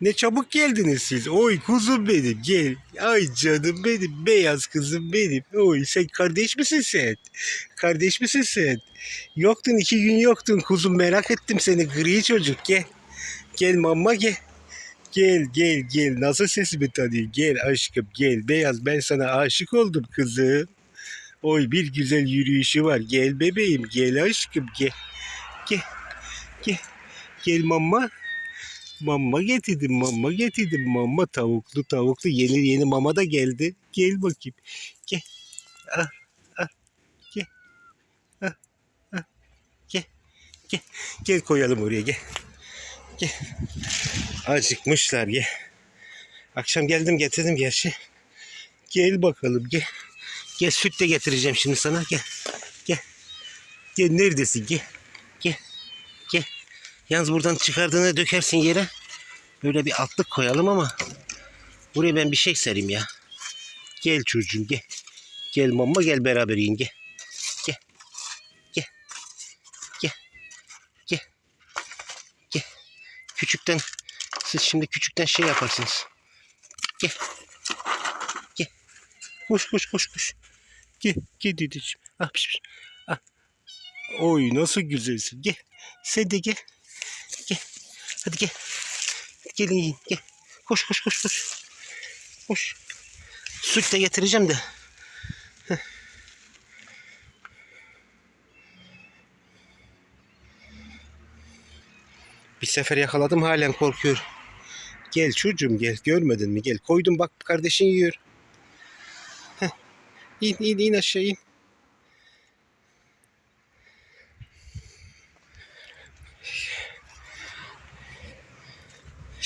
Ne çabuk geldiniz siz. Oy kuzum benim gel. Ay canım benim beyaz kızım benim. Oy sen kardeş misin sen? Kardeş misin sen? Yoktun iki gün yoktun kuzum merak ettim seni gri çocuk gel. Gel mamma gel. Gel gel gel nasıl sesimi tanıyor gel aşkım gel beyaz ben sana aşık oldum kızım. Oy bir güzel yürüyüşü var gel bebeğim gel aşkım gel. Gel gel gel mamma. Mama getirdim, mama getirdim, mama tavuklu tavuklu yeni yeni mama da geldi. Gel bakayım. Gel. Al, al. Gel. Al, al. Gel. Gel. Gel koyalım oraya gel. Gel. Acıkmışlar gel. Akşam geldim getirdim gerçi. Gel bakalım gel. Gel süt de getireceğim şimdi sana gel. Gel. Gel neredesin gel. Gel. Gel. Yalnız buradan çıkardığında dökersin yere. Böyle bir altlık koyalım ama buraya ben bir şey sereyim ya. Gel çocuğum gel. Gel mama gel beraber yiyin gel. Gel. Gel. Gel. Gel. Gel. Küçükten siz şimdi küçükten şey yaparsınız. Gel. Gel. Koş koş koş koş. Gel. Gel dedeciğim. Ah piş piş. Ah. Oy nasıl güzelsin. Gel. Sen de. Gel. Hadi gel. Gelin yiyin. Gel. Koş koş koş koş. Koş. Süt de getireceğim de. Bir sefer yakaladım halen korkuyor. Gel çocuğum gel. Görmedin mi? Gel. Koydum bak kardeşin yiyor. Heh. İn in in aşağı in.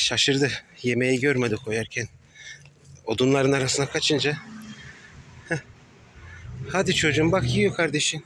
Şaşırdı. Yemeği görmedi koyarken. Odunların arasına kaçınca. Heh. Hadi çocuğum bak yiyor kardeşin.